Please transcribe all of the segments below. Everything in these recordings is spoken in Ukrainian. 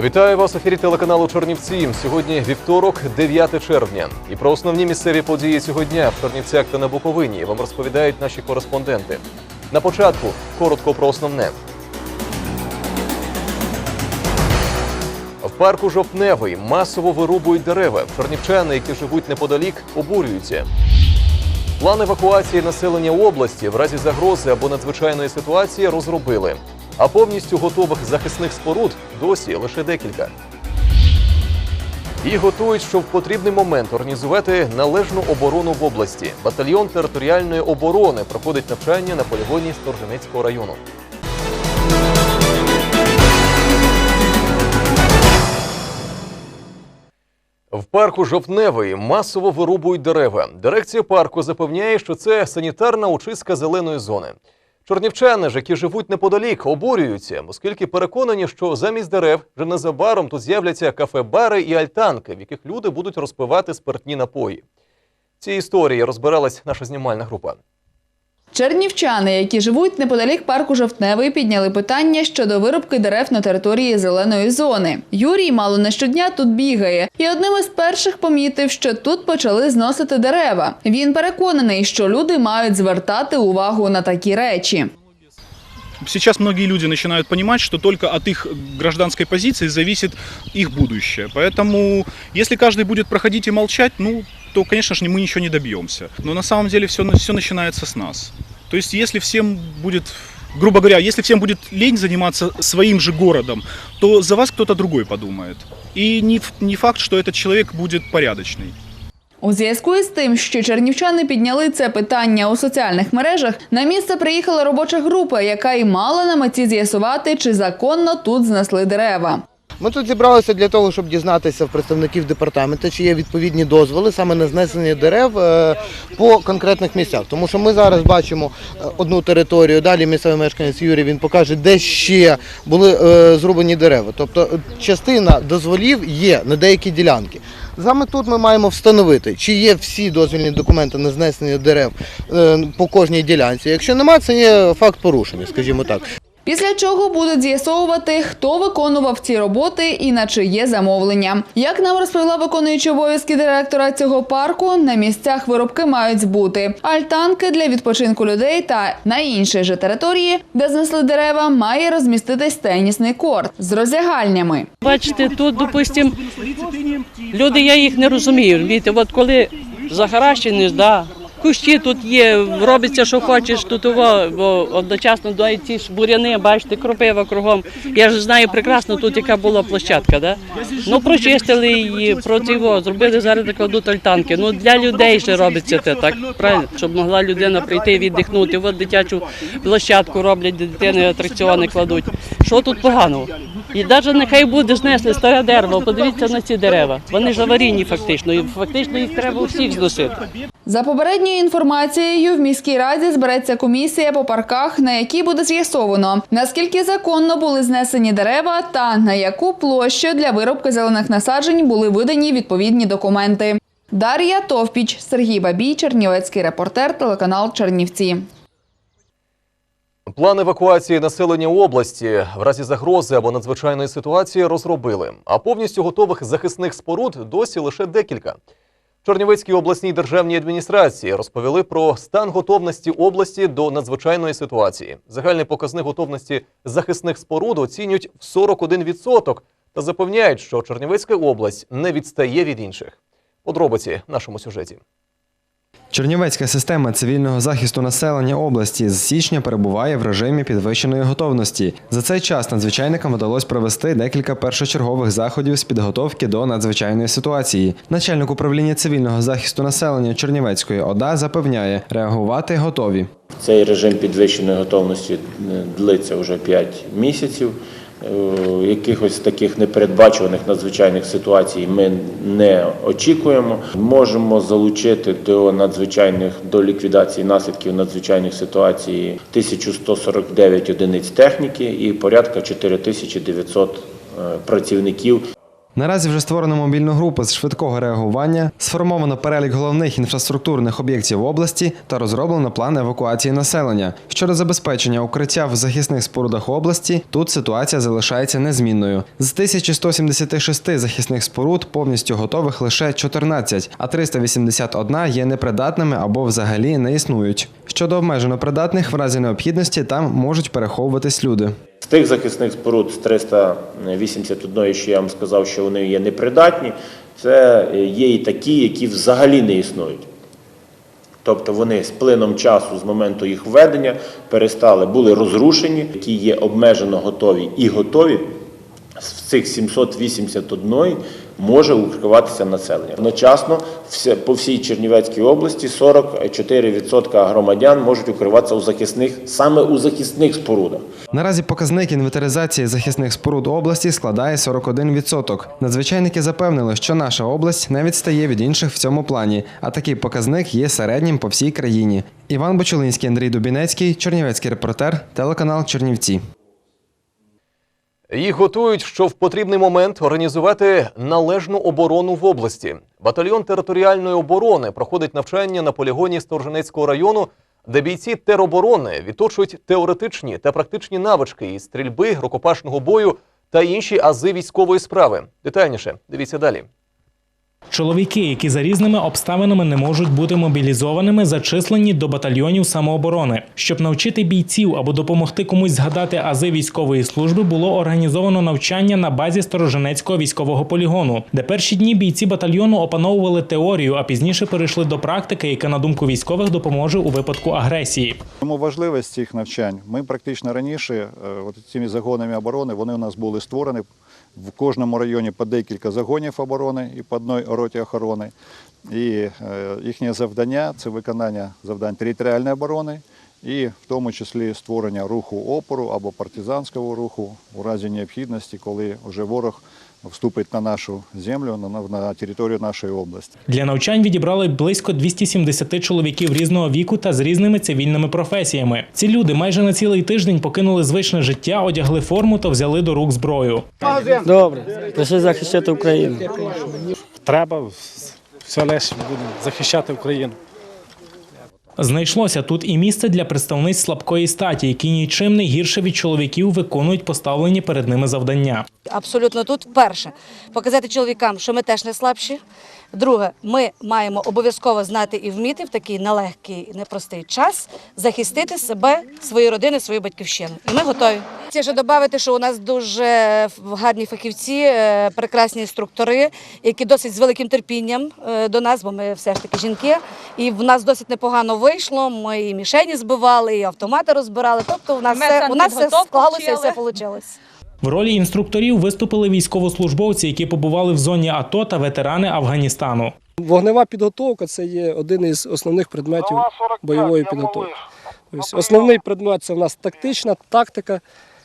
Вітаю вас в ефірі телеканалу Чернівці. Сьогодні вівторок, 9 червня. І про основні місцеві події цього дня в Чернівцях та на Буковині вам розповідають наші кореспонденти. На початку коротко про основне. В парку Жовтневий масово вирубують дерева. Чернівчани, які живуть неподалік, обурюються. План евакуації населення області в разі загрози або надзвичайної ситуації розробили. А повністю готових захисних споруд досі лише декілька. І готують, щоб в потрібний момент організувати належну оборону в області. Батальйон територіальної оборони проходить навчання на полігоні Сторженецького району. В парку Жовтневий масово вирубують дерева. Дирекція парку запевняє, що це санітарна очистка зеленої зони. Чорнівчани ж, які живуть неподалік, обурюються, оскільки переконані, що замість дерев вже незабаром тут з'являться кафе-бари і альтанки, в яких люди будуть розпивати спиртні напої. Ці історії розбиралась наша знімальна група. Чернівчани, які живуть неподалік парку Жовтневий, підняли питання щодо вирубки дерев на території зеленої зони. Юрій мало не щодня тут бігає, і одним із перших помітив, що тут почали зносити дерева. Він переконаний, що люди мають звертати увагу на такі речі. Сейчас многие люди начинают понимать, что только от их гражданской позиции зависит их будущее. Поэтому, если каждый будет проходить и молчать, ну, то, конечно же, мы ничего не добьемся. Но на самом деле все, все начинается с нас. То есть, если всем будет, грубо говоря, если всем будет лень заниматься своим же городом, то за вас кто-то другой подумает. И не, не факт, что этот человек будет порядочный. У зв'язку із тим, що чернівчани підняли це питання у соціальних мережах, на місце приїхала робоча група, яка й мала на меті з'ясувати, чи законно тут знесли дерева. Ми тут зібралися для того, щоб дізнатися в представників департаменту, чи є відповідні дозволи саме на знесення дерев е, по конкретних місцях. Тому що ми зараз бачимо е, одну територію, далі місцевий мешканець Юрій він покаже, де ще були е, зрубані дерева. Тобто частина дозволів є на деякі ділянки. Саме тут ми маємо встановити, чи є всі дозвільні документи на знесення дерев е, по кожній ділянці. Якщо немає, це є факт порушення, скажімо так. Після чого будуть з'ясовувати, хто виконував ці роботи і на чиє замовлення. Як нам розповіла виконуюча обов'язки директора цього парку, на місцях виробки мають бути альтанки для відпочинку людей та на іншій же території, де знесли дерева, має розміститись тенісний корт з роздягальнями. Бачите, тут, допустим, люди, я їх не розумію. Розумієте, от коли захаращені, да, кущі тут є, робиться, що хочеш, тут бо одночасно до ці ж буряни, бачите, кропива кругом. Я ж знаю прекрасно тут, яка була площадка, да? Ну, прочистили її, проти його, зробили зараз кладуть альтанки. Ну, для людей же робиться це так, правильно? Щоб могла людина прийти віддихнути. От дитячу площадку роблять, дитини атракціони кладуть. Що тут поганого? І навіть нехай буде знесли старе дерево, подивіться на ці дерева. Вони ж аварійні фактично, і фактично їх треба всіх зносити. За попередньою інформацією, в міській раді збереться комісія по парках, на якій буде з'ясовано, наскільки законно були знесені дерева та на яку площу для виробки зелених насаджень були видані відповідні документи. Дар'я Товпіч, Сергій Бабій, Чернівецький репортер, телеканал Чернівці. План евакуації населення області в разі загрози або надзвичайної ситуації розробили, а повністю готових захисних споруд досі лише декілька. Чернівецькій обласній державній адміністрації розповіли про стан готовності області до надзвичайної ситуації. Загальний показник готовності захисних споруд оцінюють в 41% та запевняють, що Чернівецька область не відстає від інших. Подробиці в нашому сюжеті. Чернівецька система цивільного захисту населення області з січня перебуває в режимі підвищеної готовності. За цей час надзвичайникам вдалося провести декілька першочергових заходів з підготовки до надзвичайної ситуації. Начальник управління цивільного захисту населення Чернівецької ОДА запевняє, реагувати готові. Цей режим підвищеної готовності е, длиться вже 5 місяців. Е, Якихось таких непередбачуваних надзвичайних ситуацій ми не очікуємо. Можемо залучити до надзвичайних до ліквідації наслідків надзвичайних ситуацій 1149 одиниць техніки і порядка 4900 е, працівників Наразі вже створено мобільну групу з швидкого реагування, сформовано перелік головних інфраструктурних об'єктів області та розроблено план евакуації населення. Щодо забезпечення укриття в захисних спорудах області, тут ситуація залишається незмінною. З 1176 захисних споруд повністю готових лише 14, а 381 є непридатними або взагалі не існують. Щодо обмежено придатних, в разі необхідності там можуть переховуватись люди. З тих захисних споруд з 381, що я вам сказав, що вони є непридатні, це є і такі, які взагалі не існують. Тобто вони з плином часу, з моменту їх введення, перестали, були розрушені, які є обмежено готові і готові. З цих 781 може укриватися населення. Одночасно по всій Чернівецькій області 44% громадян можуть укриватися у захисних, саме у захисних спорудах. Наразі показник інвентаризації захисних споруд області складає 41%. Надзвичайники запевнили, що наша область не відстає від інших в цьому плані, а такий показник є середнім по всій країні. Іван Бочулинський, Андрій Дубінецький, Чернівецький репортер, телеканал Чернівці. Їх готують, що в потрібний момент організувати належну оборону в області. Батальйон територіальної оборони проходить навчання на полігоні Сторженецького району, де бійці тероборони відточують теоретичні та практичні навички із стрільби, рукопашного бою та інші ази військової справи. Детальніше дивіться далі. Чоловіки, які за різними обставинами не можуть бути мобілізованими, зачислені до батальйонів самооборони. Щоб навчити бійців або допомогти комусь згадати ази військової служби, було організовано навчання на базі Сторожинецького військового полігону, де перші дні бійці батальйону опановували теорію, а пізніше перейшли до практики, яка на думку військових допоможе у випадку агресії. Тому важливість цих навчань. Ми практично раніше, е, от цими загонами оборони, вони у нас були створені в кожному районі по декілька загонів оборони і по одній роті охорони. І е, їхнє завдання це виконання завдань територіальної оборони і в тому числі створення руху опору або партизанського руху у разі необхідності, коли вже ворог вступить на нашу землю, на, на територію нашої області. Для навчань відібрали близько 270 чоловіків різного віку та з різними цивільними професіями. Ці люди майже на цілий тиждень покинули звичне життя, одягли форму та взяли до рук зброю. Добре, прийшли захищати Україну. Треба все будемо захищати Україну. Знайшлося тут і місце для представниць слабкої статі, які нічим не гірше від чоловіків виконують поставлені перед ними завдання. Абсолютно тут перше показати чоловікам, що ми теж не слабші. Друге, ми маємо обов'язково знати і вміти в такий нелегкий, непростий час захистити себе, свої родини, свою батьківщину. І ми готові. Це ще додати, що у нас дуже гарні фахівці, е, прекрасні інструктори, які досить з великим терпінням е, до нас, бо ми все ж таки жінки. І в нас досить непогано вийшло. Ми і мішені збивали, і автомати розбирали. Тобто, у нас все у нас все склалося і все вийшло. В ролі інструкторів виступили військовослужбовці, які побували в зоні АТО та ветерани Афганістану. Вогнева підготовка це є один із основних предметів бойової підготовки. Тобто, основний предмет це в нас тактична тактика,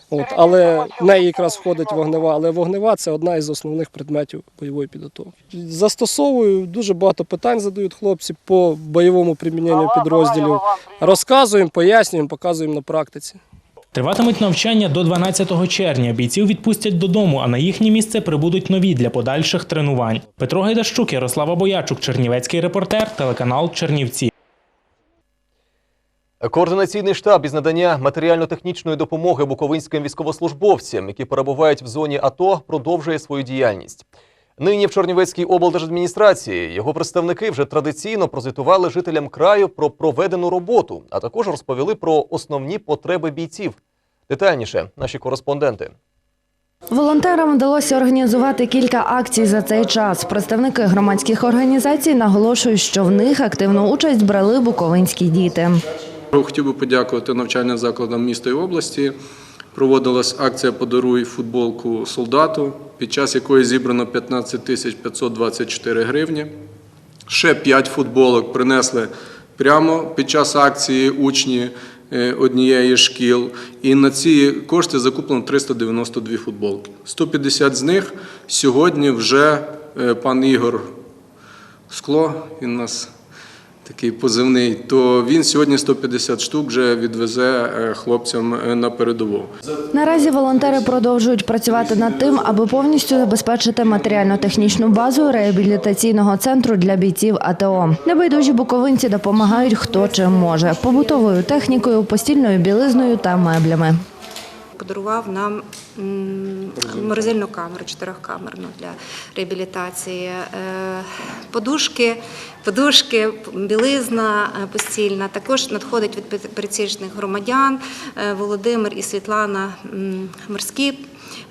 от, але в неї якраз входить вогнева. Але вогнева це одна із основних предметів бойової підготовки. Застосовую дуже багато питань задають хлопці по бойовому приміненню підрозділів. Розказуємо, пояснюємо, показуємо на практиці. Триватимуть навчання до 12 червня. Бійців відпустять додому, а на їхнє місце прибудуть нові для подальших тренувань. Петро Гайдащук, Ярослава Боячук, Чернівецький репортер, телеканал Чернівці. Координаційний штаб із надання матеріально-технічної допомоги буковинським військовослужбовцям, які перебувають в зоні АТО, продовжує свою діяльність. Нині в Чорнівецькій облдержадміністрації його представники вже традиційно прозвітували жителям краю про проведену роботу, а також розповіли про основні потреби бійців. Детальніше наші кореспонденти. Волонтерам вдалося організувати кілька акцій за цей час. Представники громадських організацій наголошують, що в них активну участь брали буковинські діти. Хотів би подякувати навчальним закладам міста і області. Проводилась акція Подаруй футболку солдату, під час якої зібрано 15 тисяч 524 гривні. Ще 5 футболок принесли прямо під час акції учні е, однієї шкіл. І на ці кошти закуплено 392 футболки. 150 з них сьогодні вже е, пан Ігор Скло, він нас такий позивний, то він сьогодні 150 штук вже відвезе е, хлопцям е, на передову. Наразі волонтери продовжують працювати над тим, аби повністю забезпечити матеріально-технічну базу реабілітаційного центру для бійців АТО. Небайдужі буковинці допомагають хто чим може побутовою технікою, постільною білизною та меблями. Подарував нам морозильну камеру, чотирьохкамерну для реабілітації. Е, Подушки, подушки, білизна е, постільна. Також надходить від пересічних громадян е, Володимир і Світлана Морські.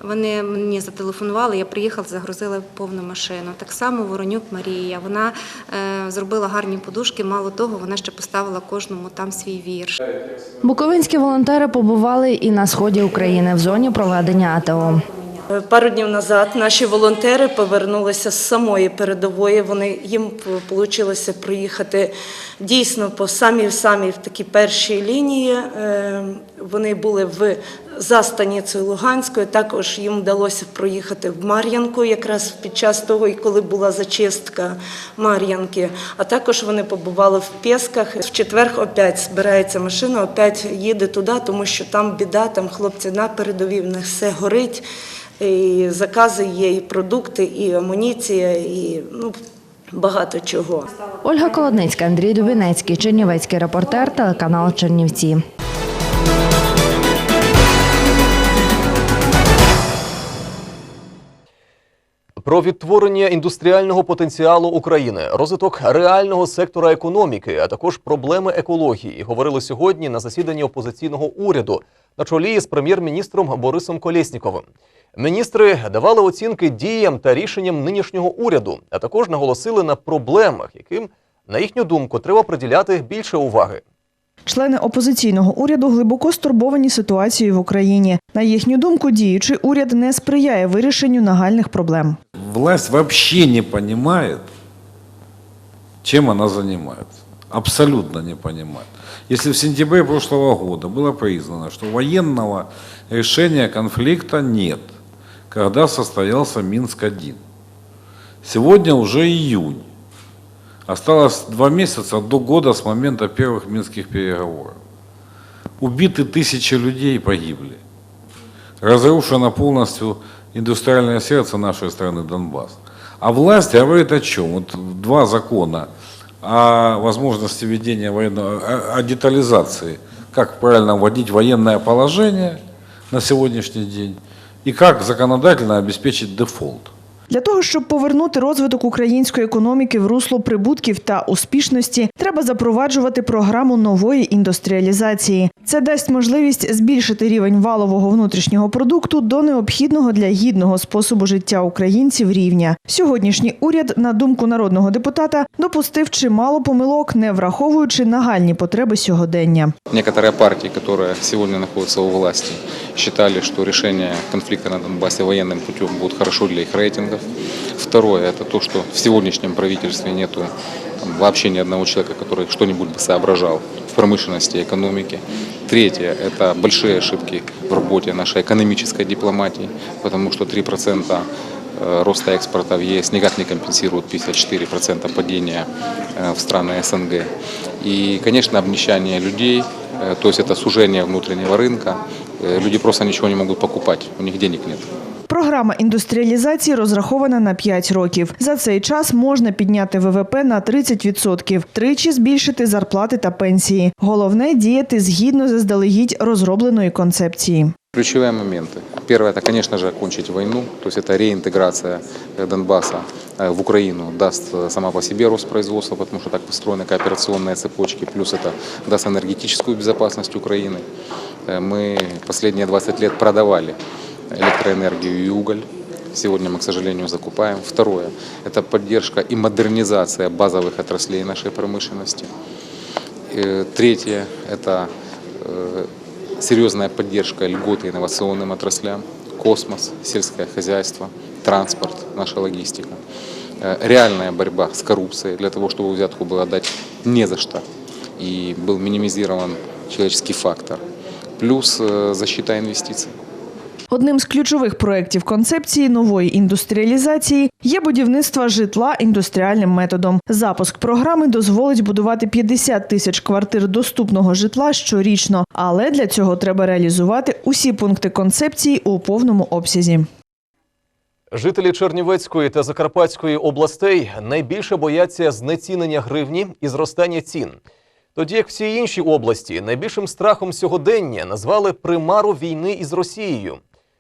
Вони мені зателефонували, я приїхала, загрузила повну машину. Так само Воронюк Марія. Вона е, зробила гарні подушки. Мало того, вона ще поставила кожному там свій вірш. Буковинські волонтери побували і на сході України в зоні проведення АТО. Пару днів назад наші волонтери повернулися з самої передової. Вони їм вийшло проїхати дійсно по самій самій в такій першій лінії. Е, Вони були в за станицею Луганською. Також їм вдалося проїхати в Мар'янку, якраз під час того, коли була зачистка Мар'янки. А також вони побували в Пєсках. В четвер опять збирається машина, опять їде туди, тому що там біда, там хлопці на передовій, в них все горить. І закази є, і продукти, і амуніція, і ну, багато чого. Ольга Колодницька, Андрій Дубінецький, Чернівецький репортер, телеканал Чернівці. Про відтворення індустріального потенціалу України, розвиток реального сектора економіки, а також проблеми екології говорили сьогодні на засіданні опозиційного уряду на чолі з прем'єр-міністром Борисом Колєсніковим. Міністри давали оцінки діям та рішенням нинішнього уряду, а також наголосили на проблемах, яким, на їхню думку, треба приділяти більше уваги. Члени опозиційного уряду глибоко стурбовані ситуацією в Україні. На їхню думку, діючий уряд не сприяє вирішенню нагальних проблем. Власть вообще не понимает, чем она занимается. Абсолютно не понимает. Если в сентябре прошлого года было признано, что военного решения конфликта нет, когда состоялся Минск-1, сегодня уже июнь. Осталось два месяца до года с момента первых минских переговоров. Убиты тысячи людей, погибли. Разрушено полностью индустриальное сердце нашей страны Донбасс. А власть говорит о чем? Вот два закона о возможности ведения военного, о, о детализации, как правильно вводить военное положение на сегодняшний день и как законодательно обеспечить дефолт. Для того, щоб повернути розвиток української економіки в русло прибутків та успішності, треба запроваджувати програму нової індустріалізації. Це дасть можливість збільшити рівень валового внутрішнього продукту до необхідного для гідного способу життя українців рівня. Сьогоднішній уряд, на думку народного депутата, допустив чимало помилок, не враховуючи нагальні потреби сьогодення. Некоторые партии, которые сегодня находятся у власти, считали, что решение конфликта на Донбассе военным путем будет хорошо для их Рейтингов. Второе, это то, что в сегодняшнем правительстве нету вообще ни одного человека, который что-нибудь бы соображал в промышленности экономике. Третье, это большие ошибки в работе нашей экономической дипломатии, потому что 3% э, роста экспорта в ЕС никак не компенсирует 54% падения э, в страны СНГ. И, конечно, обнищание людей, э, то есть это сужение внутреннего рынка. Люди просто ничего не могут покупать, у них денег нет. Програма індустріалізації розрахована на 5 років. За цей час можна підняти ВВП на 30%, тричі збільшити зарплати та пенсії. Головне діяти згідно заздалегідь розробленої концепції. Ключевые моменты. Первое, это, конечно же, окончить войну, то есть это реинтеграция э, Донбасса э, в Украину даст э, сама по себе рост производства, потому что так построены кооперационные цепочки, плюс это даст энергетическую безопасность Украины. Э, Мы последние 20 лет продавали электроэнергию и уголь. Сегодня мы, к сожалению, закупаем. Второе – это поддержка и модернизация базовых отраслей нашей промышленности. Э, Третье – это э, серьезная поддержка льготы инновационным отраслям, космос, сельское хозяйство, транспорт, наша логистика. Э, Реальная борьба с коррупцией для того, чтобы взятку было дать не за что и был минимизирован человеческий фактор. Плюс защита инвестиций. Одним з ключових проєктів концепції нової індустріалізації є будівництво житла індустріальним методом. Запуск програми дозволить будувати 50 тисяч квартир доступного житла щорічно, але для цього треба реалізувати усі пункти концепції у повному обсязі. Жителі Чернівецької та Закарпатської областей найбільше бояться знецінення гривні і зростання цін. Тоді як всі інші області найбільшим страхом сьогодення назвали примару війни із Росією.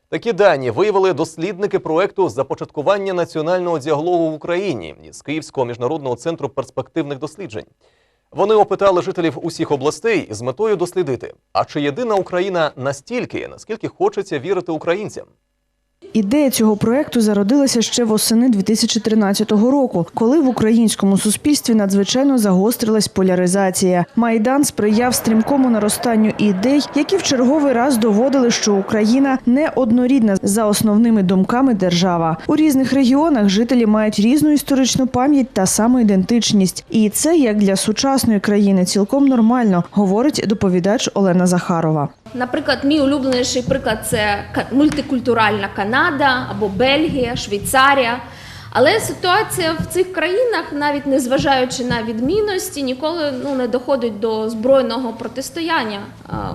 Такі дані виявили дослідники проекту започаткування національного діалогу в Україні із Київського міжнародного центру перспективних досліджень. Вони опитали жителів усіх областей з метою дослідити, а чи єдина Україна настільки, наскільки хочеться вірити українцям. Ідея цього проекту зародилася ще восени 2013 року, коли в українському суспільстві надзвичайно загострилась поляризація. Майдан сприяв стрімкому наростанню ідей, які в черговий раз доводили, що Україна не однорідна за основними думками держава. У різних регіонах жителі мають різну історичну пам'ять та самоідентичність, і це як для сучасної країни цілком нормально, говорить доповідач Олена Захарова. Наприклад, мій улюбленіший приклад це мультикультуральна Канада або Бельгія, Швейцарія. Але ситуація в цих країнах, навіть незважаючи на відмінності, ніколи ну, не доходить до збройного протистояння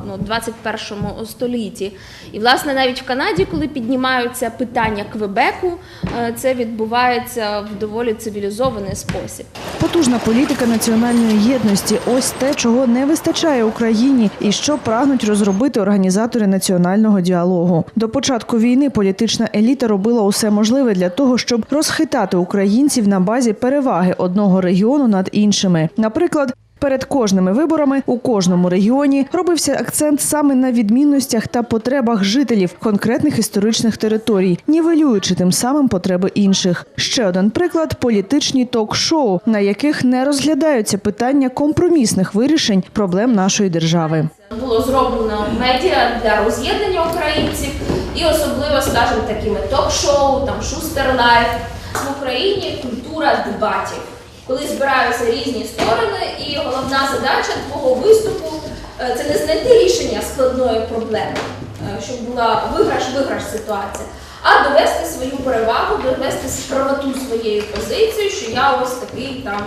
ну, 21 столітті. І, власне, навіть в Канаді, коли піднімаються питання Квебеку, е, це відбувається в доволі цивілізований спосіб. Потужна політика національної єдності ось те, чого не вистачає Україні, і що прагнуть розробити організатори національного діалогу. До початку війни політична еліта робила усе можливе для того, щоб розхитати українців на базі переваги одного регіону над іншими. Наприклад. Перед кожними виборами у кожному регіоні робився акцент саме на відмінностях та потребах жителів конкретних історичних територій, нівелюючи тим самим потреби інших. Ще один приклад політичні ток-шоу, на яких не розглядаються питання компромісних вирішень проблем нашої держави. було зроблено медіа для роз'єднання українців і особливо, скажімо, такими ток-шоу, там Шустер Лайф. В Україні культура дебатів, коли збираються різні сторони, і головна задача твого виступу е, це не знайти рішення складної проблеми, е, щоб була виграш-виграш ситуація, а довести свою перевагу, довести правоту своєї позиції, що я ось такий там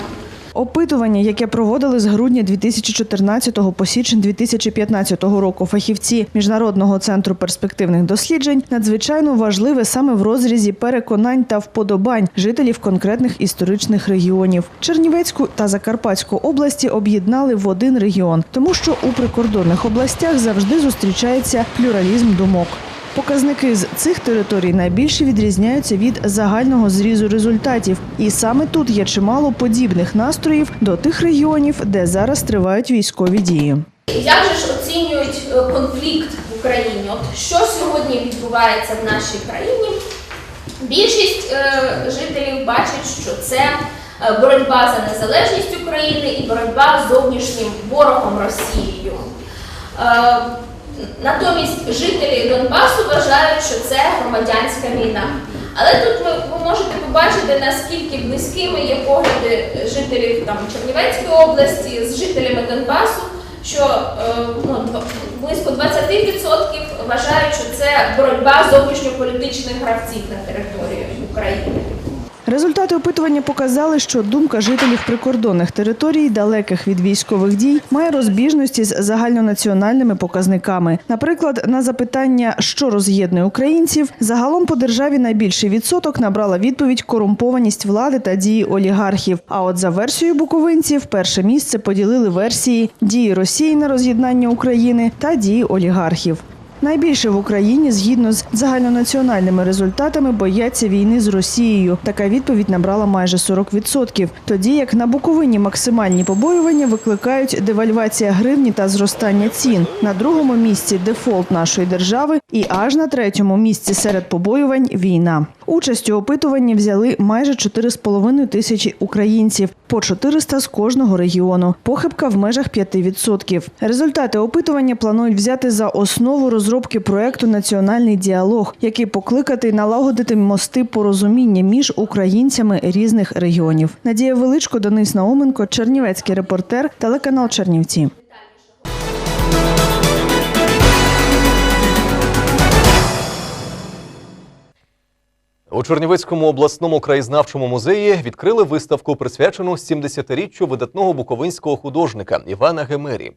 Опитування, яке проводили з грудня 2014 по січень 2015 року фахівці Міжнародного центру перспективних досліджень, надзвичайно важливе саме в розрізі переконань та вподобань жителів конкретних історичних регіонів. Чернівецьку та Закарпатську області об'єднали в один регіон, тому що у прикордонних областях завжди зустрічається плюралізм думок. Показники з цих територій найбільше відрізняються від загального зрізу результатів, і саме тут є чимало подібних настроїв до тих регіонів, де зараз тривають військові дії. Як же ж оцінюють е, конфлікт в Україні? От що сьогодні відбувається в нашій країні? Більшість е, жителів бачать, що це е, боротьба за незалежність України і боротьба з зовнішнім ворогом Росією. Е, натомість жителі Донбасу вважають, що це громадянська війна. Але тут ви, можете побачити, наскільки близькими є погляди жителів там, Чернівецької області з жителями Донбасу, що е, ну, близько 20% вважають, що це боротьба зовнішньополітичних гравців на території України. Результати опитування показали, що думка жителів прикордонних територій, далеких від військових дій, має розбіжності з загальнонаціональними показниками. Наприклад, на запитання, що роз'єднує українців, загалом по державі найбільший відсоток набрала відповідь корумпованість влади та дії олігархів. А от за версією буковинців, перше місце поділили версії дії Росії на роз'єднання України та дії олігархів. Найбільше в Україні, згідно з загальнонаціональними результатами, бояться війни з Росією. Така відповідь набрала майже 40%. Тоді як на Буковині максимальні побоювання викликають девальвація гривні та зростання цін. На другому місці дефолт нашої держави і аж на третьому місці серед побоювань війна. Участь у опитуванні взяли майже 4,5 тисячі українців, по 400 з кожного регіону. Похибка в межах 5%. Результати опитування планують взяти за основу розробки проекту Національний діалог, який покликати налагодити мости порозуміння між українцями різних регіонів. Надія Величко, Денис Науменко, Чернівецький репортер, телеканал Чернівці. У Чернівецькому обласному краєзнавчому музеї відкрили виставку, присвячену 70-річчю видатного буковинського художника Івана Гемері.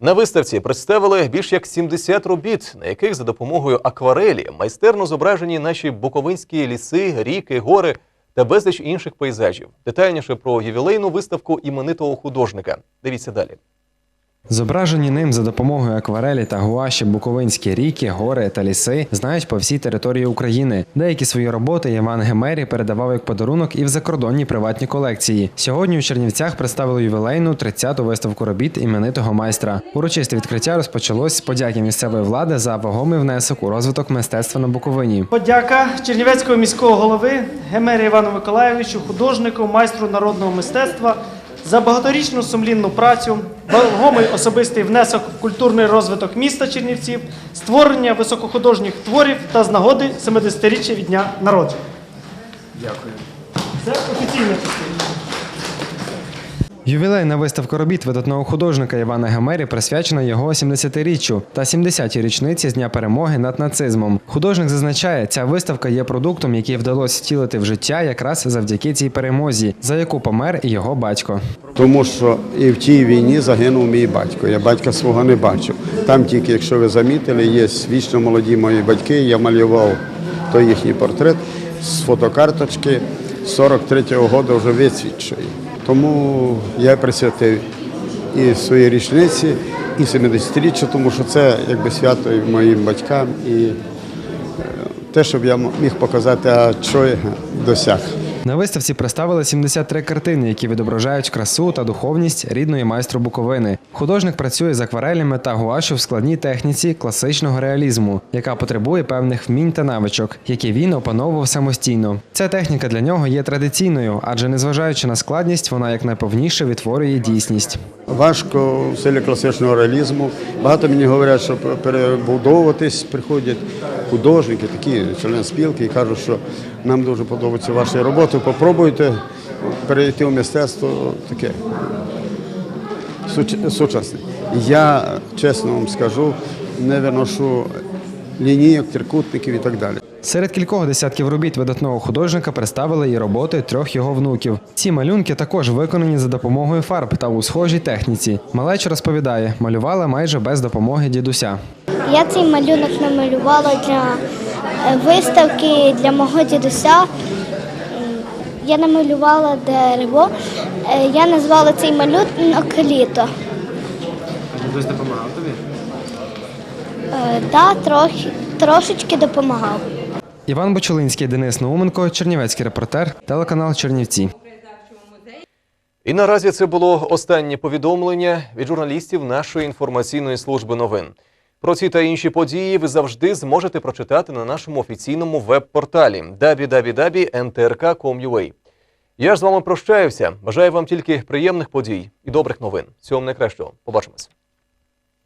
На виставці представили більш як 70 робіт, на яких за допомогою акварелі майстерно зображені наші буковинські ліси, ріки, гори та безліч інших пейзажів. Детальніше про ювілейну виставку іменитого художника. Дивіться далі. Зображені ним за допомогою акварелі та гуаші буковинські ріки, гори та ліси знають по всій території України. Деякі свої роботи Іван Гемері передавав як подарунок і в закордонні приватні колекції. Сьогодні у Чернівцях представили ювілейну 30-ту виставку робіт іменитого майстра. Урочисте відкриття розпочалось з подяки місцевої влади за вагомий внесок у розвиток мистецтва на Буковині. Подяка Чернівецького міського голови Гемері Івану Миколаєвичу, художнику, майстру народного мистецтва за багаторічну сумлінну працю, вагомий особистий внесок в культурний розвиток міста Чернівців, створення високохудожніх творів та з нагоди 70-річчя від дня народження. Дякую. Це офіційна частина. Ювілейна виставка робіт видатного художника Івана Гемері присвячена його 70-річчю та 70-й річниці з дня перемоги над нацизмом. Художник зазначає, ця виставка є продуктом, який вдалося втілити в життя якраз завдяки цій перемозі, за яку помер і його батько. Тому що і в тій війні загинув мій батько. Я батька свого не бачив. Там тільки, якщо ви замітили, є вічно молоді мої батьки. Я малював той їхній портрет з фотокарточки 43-го року вже висвідчої. Тому я присвятив і своїй річниці, і 70-річчю, тому що це якби свято і моїм батькам, і е, те, щоб я міг показати, а що я досяг. На виставці представили 73 картини, які відображають красу та духовність рідної майстру Буковини. Художник працює з акварелями та гуашю в складній техніці класичного реалізму, яка потребує певних вмінь та навичок, які він опановував самостійно. Ця техніка для нього є традиційною, адже незважаючи на складність, вона як найповніше відтворює дійсність. Важко в селі класичного реалізму. Багато мені говорять, що перебудовуватись приходять художники, такі члени спілки, і кажуть, що нам дуже подобаються ваші роботи. Попробуйте перейти в мистецтво таке суч- сучасне. Я чесно вам скажу, не виношу лінійок, трикутників і так далі. Серед кількох десятків робіт видатного художника представили і роботи трьох його внуків. Ці малюнки також виконані за допомогою фарб та у схожій техніці. Малеча розповідає, малювала майже без допомоги дідуся. Я цей малюнок намалювала для виставки для мого дідуся. Я намалювала дерево. Е, Я назвала цей малюнок літо. Дідусь допомагав тобі? Е, Да, трохи, трошечки допомагав. Іван Бочулинський, Денис Науменко, Чернівецький репортер, телеканал Чернівці. І наразі це було останнє повідомлення від журналістів нашої інформаційної служби новин. Про ці та інші події ви завжди зможете прочитати на нашому офіційному веб-порталі www.ntrk.com.ua. Я ж з вами прощаюся. Бажаю вам тільки приємних подій і добрих новин. Всього найкращого. Побачимось.